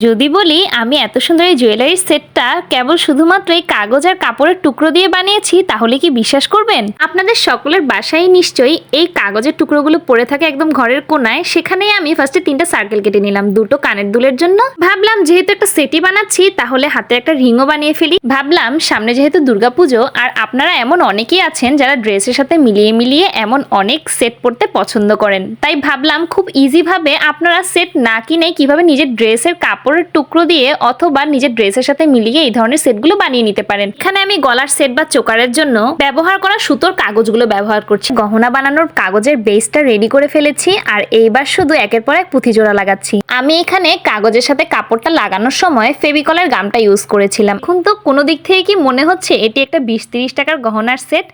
যদি বলি, আমি এত সুন্দর এই জুয়েলারির সেটটা কেবল শুধুমাত্র এই কাগজ আর কাপড়ের টুকরো দিয়ে বানিয়েছি, তাহলে কি বিশ্বাস করবেন? আপনাদের সকলের বাসায় নিশ্চয়ই এই কাগজের টুকরোগুলো পড়ে থাকে একদম ঘরের কোনায়। সেখানেই আমি ফার্স্টে তিনটা সার্কেল কেটে নিলাম, দুটো কানের দুলের জন্য। ভাবলাম, যেহেতু একটা সেটি বানাচ্ছি, তাহলে হাতে একটা রিংও বানিয়ে ফেলি। ভাবলাম, সামনে যেহেতু দুর্গাপুজো, আর আপনারা এমন অনেকেই আছেন যারা ড্রেসের সাথে মিলিয়ে মিলিয়ে এমন অনেক সেট পরতে পছন্দ করেন। তাই ভাবলাম, খুব ইজিভাবে আপনারা সেট না কিনে কীভাবে নিজের ড্রেসের কাপড়ের টুকরো দিয়ে অথবা নিজের ড্রেসের সাথে মিলিয়ে এই ধরনের সেটগুলো বানিয়ে নিতে পারেন। এখানে আমি গলার সেট বা চোকারের জন্য ব্যবহার করা সুতোর কাগজগুলো ব্যবহার করছি। গহনা বানানোর কাগজের বেসটা রেডি করে ফেলেছি আর এইবার শুধু একের পর এক পুঁথি জোড়া লাগাচ্ছি। আমি এখানে কাগজের সাথে কাপড়টা লাগানোর সময় ফেবিকলের গামটা ইউজ করেছিলাম। এখন তো কোনো দিক থেকে কি মনে হচ্ছে এটি একটা বিশ তিরিশ টাকার গহনার সেট?